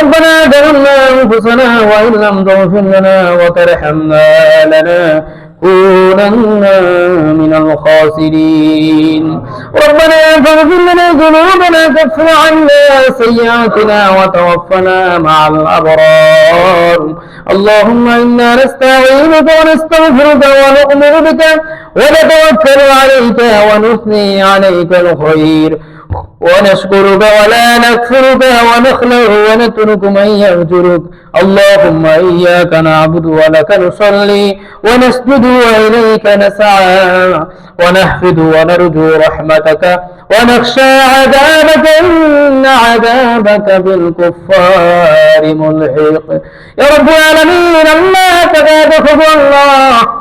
ربنا ظلمنا أنفسنا وإن لم تغفر لنا وترحمنا لنكونن من الخاسرين. ربنا فاغفر لنا ذنوبنا كفر عنا سيئاتنا وتوفنا مع الأبرار. اللهم إنا نستعينك ونستغفرك ونؤمن بك ونتوكل عليك ونثني عليك الخير. ونشكرك ولا نكفرك ونخلع ونترك من يهجرك اللهم إياك نعبد ولك نصلي ونسجد وإليك نسعى ونحفد ونرجو رحمتك ونخشى عذابك إن عذابك بالكفار ملحق. يا رب العالمين الله تبارك الله.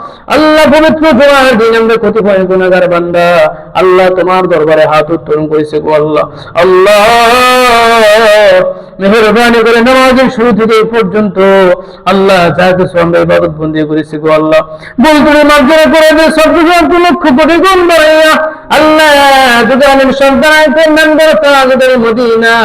পবিত্র তোমার দিন আমরা কতিপয় গুণাগার বান্দা। আল্লাহ তোমার দরবারে হাত উত্তোলন করেছে গো আল্লাহ। আল্লাহ, মেহরবানি করে নামাজের শুরু থেকে এই পর্যন্ত আল্লাহ যা কিছু আমরা ইবাদত বন্দি করেছি গো আল্লাহ। করে মার্জনা করে দিয়ে সব কিছু একটু লক্ষ কোটি গুণ বাড়াইয়া আল্লাহ, যদি আলিম সন্তান আইতেন নাম্বার তাজদের মদিনা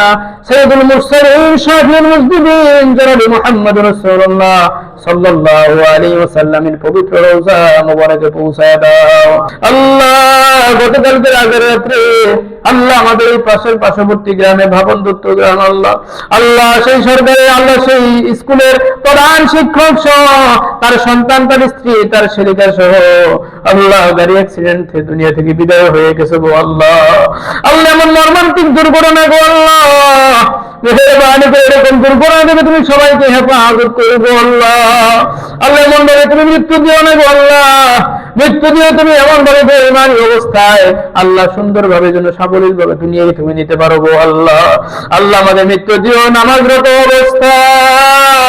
সৈয়দুল মুরসালিন শাফিউল মুজদিদিন, জনাবি মুহাম্মদ রাসূলুল্লাহ। সাল্লাল্লাহু আলাইহি ওয়াসাল্লামের পবিত্র রওজা মুবারকে পৌঁছায় দাও। আল্লাহ গতকালকে রাত্রে আল্লাহ আমাদের এই পাশের পার্শ্ববর্তী গ্রামে ভাবন দত্ত গ্রাম, আল্লাহ আল্লাহ সেই সরকারে আল্লাহ সেই স্কুলের প্রধান শিক্ষক সহ তার সন্তান, তার স্ত্রী, তার ছেলেকার সহ আল্লাহ গাড়ি অ্যাক্সিডেন্ট দুনিয়া থেকে বিদায় হয়ে গেছে গো আল্লাহ। আল্লাহ, এমন মর্মান্তিক দুর্ঘটনা গো আল্লাহ। তুমি সবাইকে হেফাজত করে আল্লাহ। আল্লাহ এমন ভাবে তুমি মৃত্যু দিও না আল্লাহ। মৃত্যু দিয়ে তুমি এমন ভাবে বেঈমানি অবস্থায়। আল্লাহ সুন্দর ভাবে যেন সাবলীল ভাবে দুনিয়াকে তুমি নিতে পারো আল্লাহ। আল্লাহ আমাদের মৃত্যু দিও নামাজরত অবস্থায়।